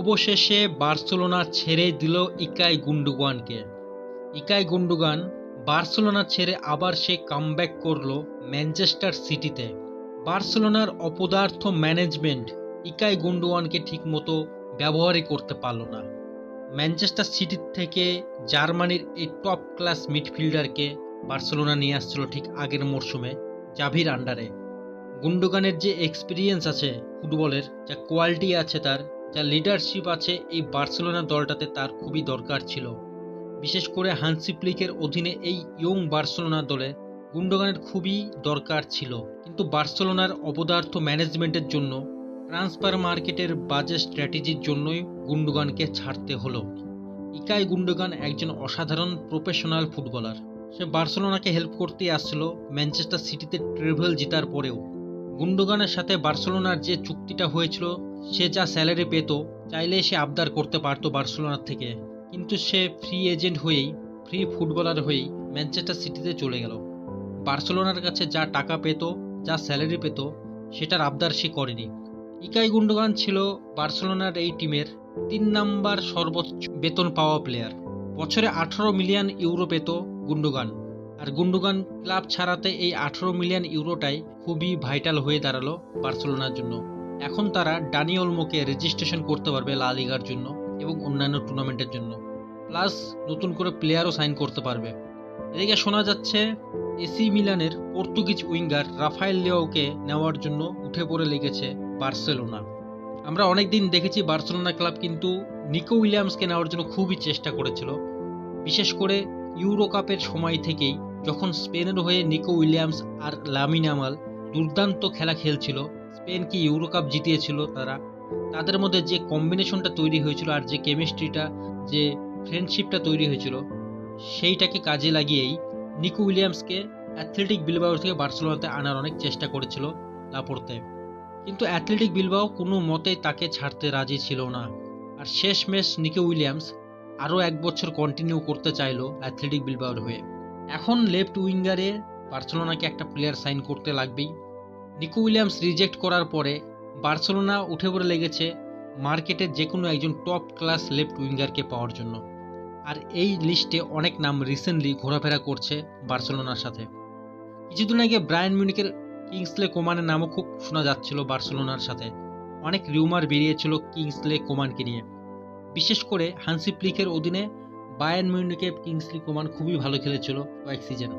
অবশেষে বার্সেলোনা ছেড়ে দিল ইকাই গুন্ডুগানকে। ইকাই গুন্ডুগান বার্সেলোনা ছেড়ে আবার সে কামব্যাক করল ম্যানচেস্টার সিটিতে। বার্সেলোনার অপদার্থ ম্যানেজমেন্ট ইকাই গুন্ডুগানকে ঠিকমতো ব্যবহারই করতে পারল না। ম্যানচেস্টার সিটির থেকে জার্মানির এই টপ ক্লাস মিডফিল্ডারকে বার্সেলোনা নিয়ে আসছিল ঠিক আগের মরশুমে জাভির আন্ডারে। গুন্ডুগানের যে এক্সপিরিয়েন্স আছে ফুটবলের, যা কোয়ালিটি আছে তার যা লিডারশিপ আছে এই বার্সেলোনা দলটাতে তার খুবই দরকার ছিল। বিশেষ করে হানসি প্লিকের অধীনে এই ইয়ং বার্সেলোনা দলে গুন্ডোগানের খুবই দরকার ছিল। কিন্তু বার্সেলোনার অবদার্থ ম্যানেজমেন্টের জন্য, ট্রান্সফার মার্কেটের বাজে স্ট্র্যাটেজির জন্যই গুন্ডোগানকে ছাড়তে হলো। ইকাই গুন্ডোগান একজন অসাধারণ প্রফেশনাল ফুটবলার। সে বার্সেলোনাকে হেল্প করতে আসছিল ম্যানচেস্টার সিটিতে ট্রেভেল জেতার পরেও। গুন্ডোগানের সাথে বার্সেলোনার যে চুক্তিটা হয়েছিল সে যা স্যালারি পেত, চাইলে সে আবদার করতে পারতো বার্সেলোনার থেকে। কিন্তু সে ফ্রি এজেন্ট হয়েই ফ্রি ফুটবলার হয়েই ম্যানচেস্টার সিটিতে চলে গেল। বার্সেলোনার কাছে যা টাকা পেত, যা স্যালারি পেত, সেটার আবদার সে করেনি। ইকাই গুন্ডগান ছিল বার্সেলোনার এই টিমের তিন নাম্বার সর্বোচ্চ বেতন পাওয়া প্লেয়ার বছরে আঠারো মিলিয়ন ইউরো পেত গুন্ডোগান। আর গুন্ডোগান ক্লাব ছাড়াতে এই আঠারো মিলিয়ন ইউরোটাই খুবই ভাইটাল হয়ে দাঁড়াল বার্সেলোনার জন্য। এখন তারা ডানি অলমোকে রেজিস্ট্রেশন করতে পারবে লা লিগার জন্য এবং অন্যান্য টুর্নামেন্টের জন্য। প্লাস নতুন করে প্লেয়ারও সাইন করতে পারবে। এদিকে শোনা যাচ্ছে এসি মিলানের পর্তুগিজ উইঙ্গার রাফায়েল লেওকে নেওয়ার জন্য উঠে পড়ে লেগেছে বার্সেলোনা। আমরা অনেক দিন দেখেছি বার্সেলোনা ক্লাব কিন্তু নিকো উইলিয়ামসকে নেওয়ার জন্য খুবই চেষ্টা করেছিল। বিশেষ করে ইউরো কাপের সময় থেকেই যখন স্পেনের হয়ে নিকো উইলিয়ামস আর লামিনামাল দুর্দান্ত খেলা খেলছিল স্পেনকে ইউরো কাপ জিতিয়েছিল তারা? তাদের মধ্যে যে কম্বিনেশনটা তৈরি হয়েছিল আর যে কেমিস্ট্রিটা যে ফ্রেন্ডশিপটা তৈরি হয়েছিল সেইটাকে কাজে লাগিয়েই নিকো উইলিয়ামসকে অ্যাথলেটিক বিলবাও থেকে বার্সেলোনাতে আনার অনেক চেষ্টা করেছিল লাপড়তে কিন্তু অ্যাথলেটিক বিলবাও কোনো মতেই তাকে ছাড়তে রাজি ছিল না। আর শেষমেশ নিকো উইলিয়ামস আরও এক বছর কন্টিনিউ করতে চাইলো অ্যাথলেটিক বিলবাওর হয়ে। এখন লেফট উইঙ্গারে বার্সেলোনাকে একটা প্লেয়ার সাইন করতে লাগবেই। নিকো উইলিয়ামস রিজেক্ট করার পরে বার্সেলোনা উঠে পড়ে লেগেছে মার্কেটে যে কোনো একজন টপ ক্লাস লেফট উইঙ্গারকে পাওয়ার জন্য। আর এই লিস্টে অনেক নাম রিসেন্টলি ঘোরাফেরা করছে বার্সেলোনার সাথে। কিছুদিন আগে ব্রায়ান মিউনিকের কিংসলে কোমানের নামও খুব শোনা যাচ্ছিল বার্সেলোনার সাথে। অনেক রিউমার বেরিয়েছিল কিংসলে কোমানকে নিয়ে। বিশেষ করে হানসি প্লিকের অধীনে বায়ান মিউনিকে কিংসলি কোমান খুবই ভালো খেলেছিল কয়েক সিজন।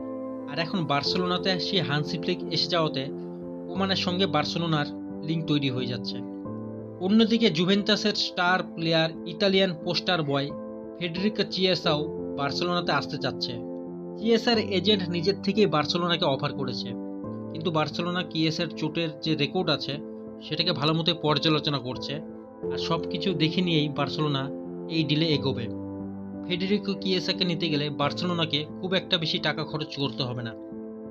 আর এখন বার্সেলোনাতে সে হানসি প্লিক এসে যাওয়াতে কোমানের সঙ্গে বার্সেলোনার লিঙ্ক তৈরি হয়ে যাচ্ছে। অন্যদিকে জুভেন্টাসের star player Italian poster boy Federico চিয়েসাও বার্সেলোনাতে আসতে চাচ্ছে। চিয়েসার এজেন্ট নিজের থেকেই বার্সেলোনাকে অফার করেছে। কিন্তু বার্সেলোনা কিয়েসের চোটের যে রেকর্ড আছে, সেটাকে ভালো মতো পর্যালোচনা করছে আর সব কিছু দেখে নিয়েই বার্সেলোনা এই ডিলে এগোবে। ফেডেরিকো কিয়েসাকে নিতে গেলে বার্সেলোনাকে খুব একটা বেশি টাকা খরচ করতে হবে না।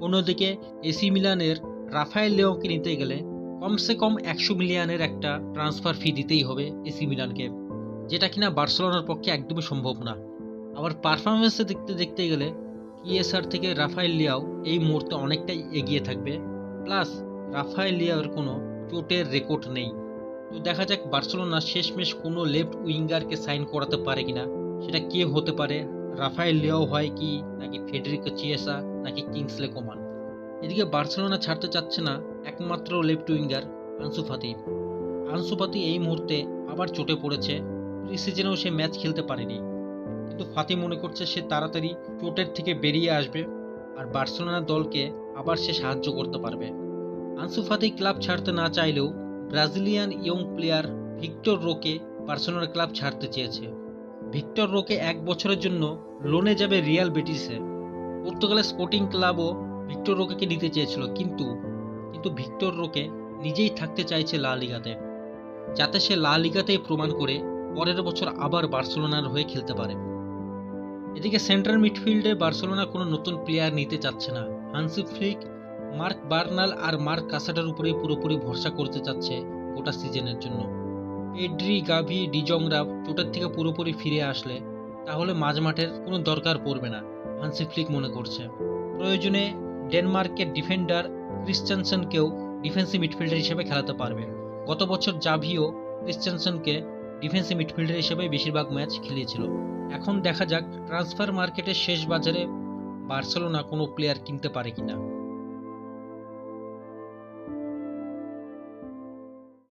অন্যদিকে এসি মিলানের রাফায়েল লেওকে নিতে গেলে কমসে কম একশো মিলিয়নের একটা ট্রান্সফার ফি দিতেই হবে এসি মিলানকে, যেটা কিনা বার্সেলোনার পক্ষে একদমই সম্ভব না। আবার পারফরমেন্সে দেখতে দেখতে গেলে কিএসআর থেকে রাফায়েল লিয়াও এই মুহূর্তে অনেকটাই এগিয়ে থাকবে। প্লাস রাফায়েল লিয়াওর কোনো চোটের রেকর্ড নেই। তো দেখা যাক বার্সেলোনা শেষমেশ কোনো লেফট উইঙ্গারকে সাইন করাতে পারে কিনা, সেটা কে হতে পারে? রাফায়েল লিয়াও হয় কি, নাকি ফেডরিকো চিয়েসা, নাকি কিংসলে কোমান? এদিকে বার্সেলোনা ছাড়তে চাচ্ছে না একমাত্র left winger Ansu Fati. Ansu Fati এই মুহূর্তে আবার চোটে পড়েছে। প্রি সিজনেও সে ম্যাচ খেলতে পারেনি। কিন্তু ফাতি মনে করছে সে তাড়াতাড়ি চোটের থেকে বেরিয়ে আসবে আর বার্সেলোনা দলকে আবার সে সাহায্য করতে পারবে। আনসু ফাতি ক্লাব ছাড়তে না চাইলেও Brazilian young player Victor Roque Barcelona club ছাড়তে চেয়েছে। ভিক্টর রোকে এক বছরের জন্য লোনে যাবে রিয়াল বেটিসে। পর্তুগালের স্পোর্টিং ক্লাবও ভিক্টর রোকেকে নিতে চেয়েছিল? কিন্তু কিন্তু ভিক্টর রোকে নিজেই থাকতে চাইছে লা লিগাতে, যাতে সে লা লিগাতেই প্রমাণ করে পরের বছর আবার বার্সেলোনার হয়ে খেলতে পারে। এদিকে সেন্ট্রাল মিডফিল্ডে বার্সেলোনা কোনো নতুন প্লেয়ার নিতে চাচ্ছে না। হানসি ফ্লিক, মার্ক বার্নাল আর মার্ক কাসাটার উপরেই পুরোপুরি ভরসা করতে চাচ্ছে গোটা সিজনের জন্য। পেড্রি, গাভি ডিজংরা চোটের থেকে পুরোপুরি ফিরে আসলে তাহলে মাঝমাঠের কোনো দরকার পড়বে না, হানসি ফ্লিক মনে করছে। প্রয়োজনে ডেনমার্কের ডিফেন্ডার ক্রিশ্চানসনকেও ডিফেন্সিভ মিডফিল্ডার হিসেবে খেলাতে পারবে। গত বছর জাভিও ক্রিশ্চানসনকে ডিফেন্সিভ মিডফিল্ডার হিসেবে বেশিরভাগ ম্যাচ খেলিয়েছিল। এখন দেখা যাক ট্রান্সফার মার্কেটের শেষ বাজারে বার্সেলোনা কোনো প্লেয়ার কিনতে পারে কিনা।